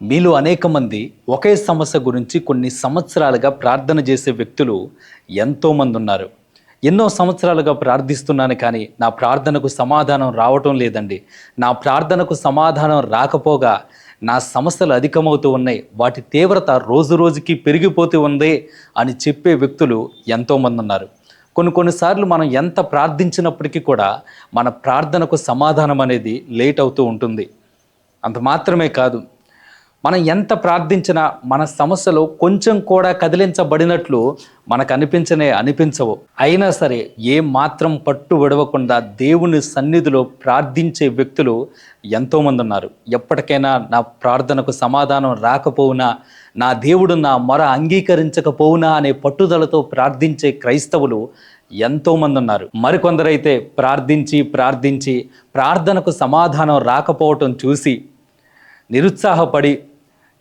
మీలో అనేక మంది ఒకే సమస్య గురించి కొన్ని సంవత్సరాలుగా ప్రార్థన చేసే వ్యక్తులు ఎంతోమంది ఉన్నారు. ఎన్నో సంవత్సరాలుగా ప్రార్థిస్తున్నాను కానీ నా ప్రార్థనకు సమాధానం రావటం లేదండి. నా ప్రార్థనకు సమాధానం రాకపోగా నా సమస్యలు అధికమవుతూ ఉన్నాయి. వాటి తీవ్రత రోజు రోజుకి పెరిగిపోతూ ఉంది అని చెప్పే వ్యక్తులు ఎంతోమంది ఉన్నారు. కొన్ని కొన్నిసార్లు మనం ఎంత ప్రార్థించినప్పటికీ కూడా మన ప్రార్థనకు సమాధానం అనేది లేట్ అవుతూ ఉంటుంది. అంత మాత్రమే కాదు మనం ఎంత ప్రార్థించినా మన సమస్యలు కొంచెం కూడా కదిలించబడినట్లు మనకు అనిపించనే అనిపించవు. అయినా సరే ఏ మాత్రం పట్టు విడవకుండా దేవుని సన్నిధిలో ప్రార్థించే వ్యక్తులు ఎంతోమంది ఉన్నారు ఎప్పటికైనా నా ప్రార్థనకు సమాధానం రాకపోవునా నా దేవుడు నా మొర అంగీకరించకపోవునా అనే పట్టుదలతో ప్రార్థించే క్రైస్తవులు ఎంతోమంది ఉన్నారు మరికొందరైతే ప్రార్థించి ప్రార్థించి ప్రార్థనకు సమాధానం రాకపోవటం చూసి నిరుత్సాహపడి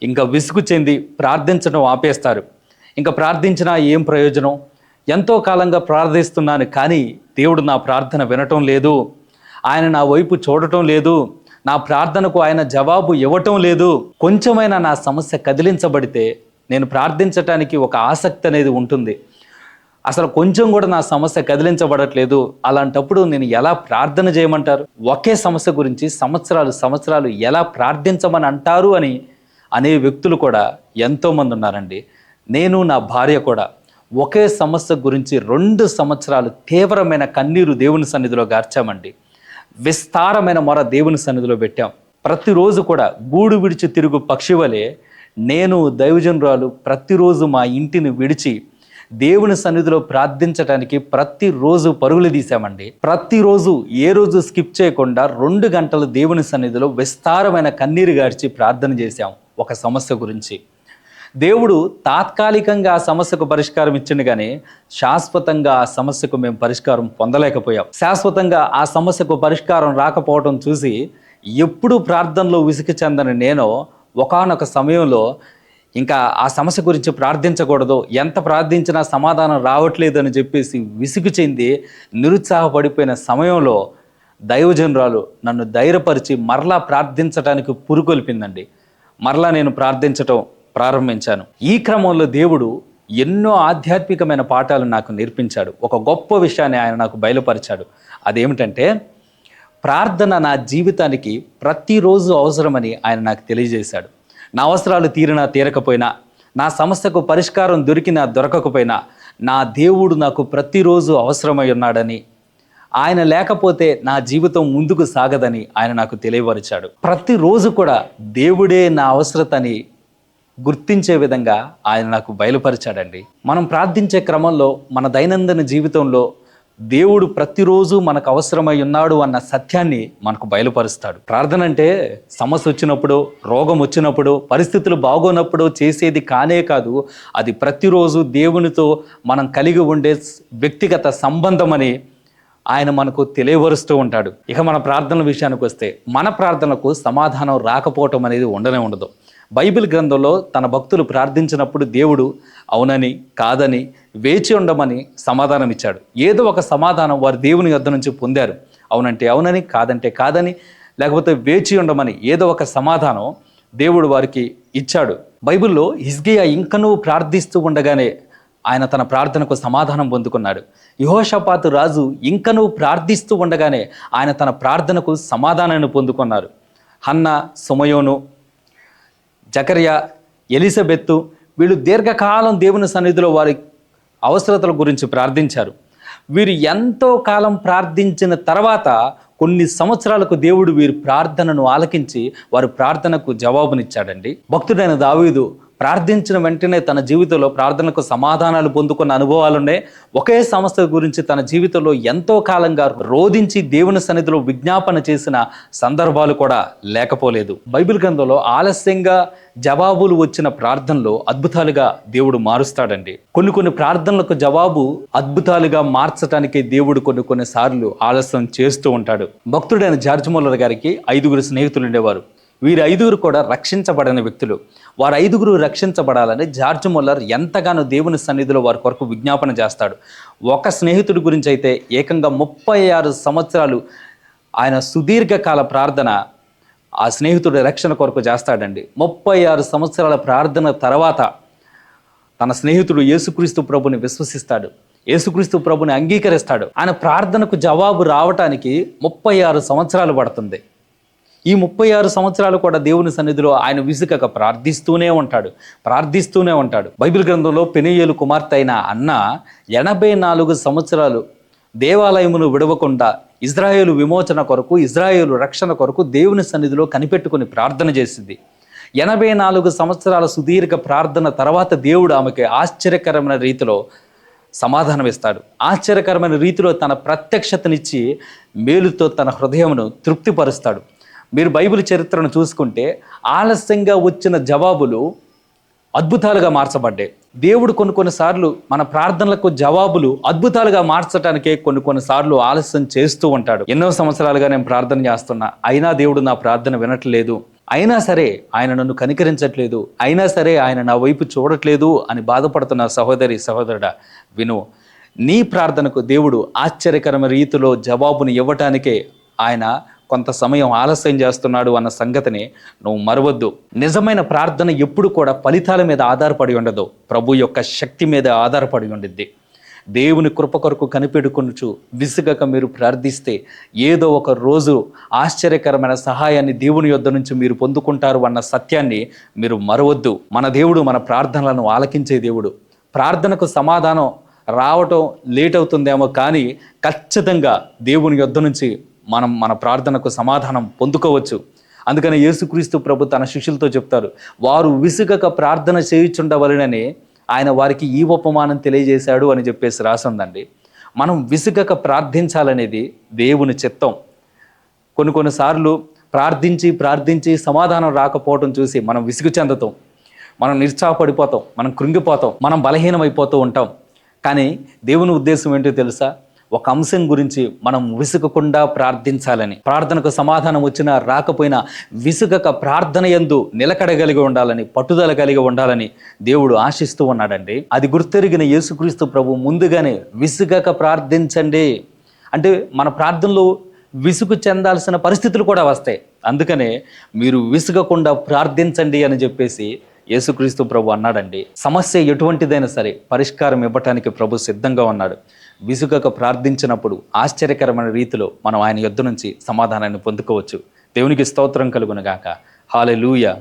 ఇంకా విసుగు చెంది ప్రార్థించడం ఆపేస్తారు. ఇంకా ప్రార్థించినా ఏం ప్రయోజనం? ఎంతో కాలంగా ప్రార్థిస్తున్నాను కానీ దేవుడు నా ప్రార్థన వినటం లేదు. ఆయన నా వైపు చూడటం లేదు. నా ప్రార్థనకు ఆయన జవాబు ఇవ్వటం లేదు. కొంచెమైనా నా సమస్య కదిలించబడితే నేను ప్రార్థించటానికి ఒక ఆసక్తి అనేది ఉంటుంది. అసలు కొంచెం కూడా నా సమస్య కదిలించబడట్లేదు. అలాంటప్పుడు నేను ఎలా ప్రార్థన చేయమంటారు? ఒకే సమస్య గురించి సంవత్సరాలు సంవత్సరాలు ఎలా ప్రార్థించమని అంటారు అని అనే వ్యక్తులు కూడా ఎంతోమంది ఉన్నారండి. నేను నా భార్య కూడా ఒకే సమస్య గురించి రెండు సంవత్సరాలు తీవ్రమైన కన్నీరు దేవుని సన్నిధిలో గార్చామండి. విస్తారమైన మొర దేవుని సన్నిధిలో పెట్టాం. ప్రతిరోజు కూడా గూడు విడిచి తిరుగు పక్షి వలె నేను దైవజనురాలు ప్రతిరోజు మా ఇంటిని విడిచి దేవుని సన్నిధిలో ప్రార్థించడానికి ప్రతిరోజు పరుగులు తీసామండి ప్రతిరోజు ఏ రోజు స్కిప్ చేయకుండా రెండు గంటలు దేవుని సన్నిధిలో విస్తారమైన కన్నీరు గార్చి ప్రార్థన చేశాం ఒక సమస్య గురించి. దేవుడు తాత్కాలికంగా ఆ సమస్యకు పరిష్కారం ఇచ్చిండు కానీ శాశ్వతంగా ఆ సమస్యకు మేము పరిష్కారం పొందలేకపోయాం. శాశ్వతంగా ఆ సమస్యకు పరిష్కారం రాకపోవడం చూసి ఎప్పుడు ప్రార్థనలో విసిగి చెందని నేను ఒకానొక సమయంలో ఇంకా ఆ సమస్య గురించి ప్రార్థించకూడదు. ఎంత ప్రార్థించినా సమాధానం రావట్లేదు అని చెప్పేసి విసుగు చెంది నిరుత్సాహపడిపోయిన సమయంలో దైవజనురాలు నన్ను ధైర్యపరిచి మరలా ప్రార్థించడానికి పురుకొల్పిందండి. మరలా నేను ప్రార్థించటం ప్రారంభించాను. ఈ క్రమంలో దేవుడు ఎన్నో ఆధ్యాత్మికమైన పాఠాలు నాకు నేర్పించాడు. ఒక గొప్ప విషయాన్ని ఆయన నాకు బయలుపరిచాడు. అదేమిటంటే ప్రార్థన నా జీవితానికి ప్రతిరోజు అవసరమని ఆయన నాకు తెలియజేశాడు. నా అవసరాలు తీరినా తీరకపోయినా నా సమస్యకు పరిష్కారం దొరికినా దొరకకపోయినా నా దేవుడు నాకు ప్రతిరోజు అవసరమై ఉన్నాడని ఆయన లేకపోతే నా జీవితం ముందుకు సాగదని ఆయన నాకు తెలియపరిచాడు. ప్రతిరోజు కూడా దేవుడే నా అవసరతని గుర్తించే విధంగా ఆయన నాకు బయలుపరిచాడండి. మనం ప్రార్థించే క్రమంలో మన దైనందిన జీవితంలో దేవుడు ప్రతిరోజు మనకు అవసరమై ఉన్నాడు అన్న సత్యాన్ని మనకు బయలుపరుస్తాడు. ప్రార్థన అంటే సమస్య వచ్చినప్పుడు రోగం వచ్చినప్పుడు పరిస్థితులు బాగోనప్పుడు చేసేది కానే కాదు అది ప్రతిరోజు దేవునితో మనం కలిగి ఉండే వ్యక్తిగత సంబంధం అని ఆయన మనకు తెలియవరుస్తూ ఉంటాడు. ఇక మన ప్రార్థనల విషయానికి వస్తే మన ప్రార్థనకు సమాధానం రాకపోవటం అనేది ఉండనే ఉండదు. బైబిల్ గ్రంథంలో తన భక్తులు ప్రార్థించినప్పుడు దేవుడు అవునని కాదని వేచి ఉండమని సమాధానం ఇచ్చాడు ఏదో ఒక సమాధానం వారు దేవుని వద్ద నుంచి పొందారు. అవునంటే అవునని కాదంటే కాదని లేకపోతే వేచి ఉండమని ఏదో ఒక సమాధానం దేవుడు వారికి ఇచ్చాడు. బైబిల్లో హిజ్గియా ఇంకనూ ప్రార్థిస్తూ ఉండగానే ఆయన తన ప్రార్థనకు సమాధానం పొందుకున్నాడు. యహోషపాతు రాజు ఇంకనూ ప్రార్థిస్తూ ఉండగానే ఆయన తన ప్రార్థనకు సమాధానాన్ని పొందుకున్నారు. హన్న సుమయోను జకర్య ఎలిజబెత్తు వీళ్ళు దీర్ఘకాలం దేవుని సన్నిధిలో వారి అవసరతల గురించి ప్రార్థించారు. వీరు ఎంతో కాలం ప్రార్థించిన తర్వాత కొన్ని సంవత్సరాలకు దేవుడు వీరి ప్రార్థనను ఆలకించి వారి ప్రార్థనకు జవాబునిచ్చాడండి. భక్తుడైన దావీదు ప్రార్థించిన వెంటనే తన జీవితంలో ప్రార్థనకు సమాధానాలు పొందుకున్న అనుభవాలున్నాయి ఒకే సంస్థ గురించి తన జీవితంలో ఎంతో కాలంగా రోధించి దేవుని సన్నిధిలో విజ్ఞాపన చేసిన సందర్భాలు కూడా లేకపోలేదు. బైబిల్ గ్రంథంలో ఆలస్యంగా జవాబులు వచ్చిన ప్రార్థనలో అద్భుతాలుగా దేవుడు మారుస్తాడండి. కొన్ని కొన్ని ప్రార్థనలకు జవాబు అద్భుతాలుగా మార్చడానికి దేవుడు కొన్ని కొన్ని సార్లు ఆలస్యం చేస్తూ ఉంటాడు. భక్తుడైన జార్జ్ మొల్లర్ గారికి ఐదుగురు స్నేహితులు ఉండేవారు వీరు ఐదుగురు కూడా రక్షించబడిన వ్యక్తులు. వారు ఐదుగురు రక్షించబడాలని జార్జ్ మొల్లర్ ఎంతగానో దేవుని సన్నిధిలో వారి కొరకు విజ్ఞాపన చేస్తాడు. ఒక స్నేహితుడి గురించి అయితే ఏకంగా ముప్పై ఆరు సంవత్సరాలు ఆయన సుదీర్ఘకాల ప్రార్థన ఆ స్నేహితుడి రక్షణ కొరకు చేస్తాడండి. ముప్పై ఆరు సంవత్సరాల ప్రార్థన తర్వాత తన స్నేహితుడు యేసుక్రీస్తు ప్రభుని విశ్వసిస్తాడు. యేసుక్రీస్తు ప్రభుని అంగీకరిస్తాడు. ఆయన ప్రార్థనకు జవాబు రావటానికి ముప్పై ఆరు సంవత్సరాలు పడుతుంది. ఈ ముప్పై ఆరు సంవత్సరాలు కూడా దేవుని సన్నిధిలో ఆయన విసుకక ప్రార్థిస్తూనే ఉంటాడు ప్రార్థిస్తూనే ఉంటాడు. బైబిల్ గ్రంథంలో పెనియేలు కుమార్తె అయిన అన్న ఎనభై నాలుగు సంవత్సరాలు దేవాలయమును విడవకుండా ఇజ్రాయేలు విమోచన కొరకు ఇజ్రాయేలు రక్షణ కొరకు దేవుని సన్నిధిలో కనిపెట్టుకుని ప్రార్థన చేసింది. ఎనభై నాలుగు సంవత్సరాల సుదీర్ఘ ప్రార్థన తర్వాత దేవుడు ఆమెకి ఆశ్చర్యకరమైన రీతిలో సమాధానం ఇస్తాడు. ఆశ్చర్యకరమైన రీతిలో తన ప్రత్యక్షతనిచ్చి మేలుతో తన హృదయమును తృప్తిపరుస్తాడు. మీరు బైబిల్ చరిత్రను చూసుకుంటే ఆలస్యంగా వచ్చిన జవాబులు అద్భుతాలుగా మార్చబడ్డాయి. దేవుడు కొన్ని కొన్నిసార్లు మన ప్రార్థనలకు జవాబులు అద్భుతాలుగా మార్చడానికే కొన్ని కొన్నిసార్లు ఆలస్యం చేస్తూ ఉంటాడు. ఎన్నో సంవత్సరాలుగా నేను ప్రార్థన చేస్తున్నా. అయినా దేవుడు నా ప్రార్థన వినట్లేదు. అయినా సరే ఆయన నన్ను కనికరించట్లేదు. అయినా సరే ఆయన నా వైపు చూడట్లేదు అని బాధపడుతున్న సహోదరి సహోదరుడా విను. నీ ప్రార్థనకు దేవుడు ఆశ్చర్యకరమైన రీతిలో జవాబుని ఇవ్వటానికే ఆయన కొంత సమయం ఆలస్యం చేస్తున్నాడు అన్న సంగతిని నువ్వు మరవద్దు. నిజమైన ప్రార్థన ఎప్పుడు కూడా ఫలితాల మీద ఆధారపడి ఉండదు. ప్రభు యొక్క శక్తి మీద ఆధారపడి ఉండిద్ది. దేవుని కృప కొరకు కనిపెడుకొనుచు విసుగక మీరు ప్రార్థిస్తే ఏదో ఒక రోజు ఆశ్చర్యకరమైన సహాయాన్ని దేవుని యొద్ద నుంచి మీరు పొందుకుంటారు అన్న సత్యాన్ని మీరు మరవద్దు. మన దేవుడు మన ప్రార్థనలను ఆలకించే దేవుడు. ప్రార్థనకు సమాధానం రావటం లేట్ అవుతుందేమో కానీ ఖచ్చితంగా దేవుని యొద్ద నుంచి మనం మన ప్రార్థనకు సమాధానం పొందుకోవచ్చు. అందుకని యేసుక్రీస్తు ప్రభు తన శిష్యులతో చెప్తారు వారు విసుగక ప్రార్థన చేయుచుండవలనని ఆయన వారికి ఈ ఉపమానం తెలియజేశాడు అని చెప్పేసి రాసిందండి. మనం విసుగక ప్రార్థించాలనేది దేవుని చిత్తం. కొన్ని కొన్నిసార్లు ప్రార్థించి ప్రార్థించి సమాధానం రాకపోవడం చూసి మనం విసుగు చెందుతాం. మనం నిరుత్సాహపడిపోతాం మనం కృంగిపోతాం మనం బలహీనమైపోతూ ఉంటాం. కానీ దేవుని ఉద్దేశం ఏంటో తెలుసా? ఒక అంశం గురించి మనం విసుగకుండా ప్రార్థించాలని. ప్రార్థనకు సమాధానం వచ్చినా రాకపోయినా విసుగక ప్రార్థన ఎందు నిలకడగలిగి ఉండాలని పట్టుదల కలిగి ఉండాలని దేవుడు ఆశిస్తూ ఉన్నాడండి. అది గుర్తెరిగిన యేసుక్రీస్తు ప్రభు ముందుగానే విసుగక ప్రార్థించండి. అంటే మన ప్రార్థనలో విసుగు చెందాల్సిన పరిస్థితులు కూడా వస్తాయి. అందుకనే మీరు విసుగకుండా ప్రార్థించండి అని చెప్పేసి యేసుక్రీస్తు ప్రభు అన్నాడండి. సమస్య ఎటువంటిదైనా సరే పరిష్కారం ఇవ్వటానికి ప్రభు సిద్ధంగా ఉన్నాడు. విసుగక ప్రార్థించినప్పుడు ఆశ్చర్యకరమైన రీతిలో మనం ఆయన యుద్ధ నుంచి సమాధానాన్ని పొందుకోవచ్చు. దేవునికి స్తోత్రం కలుగునగాక హాలెలూయ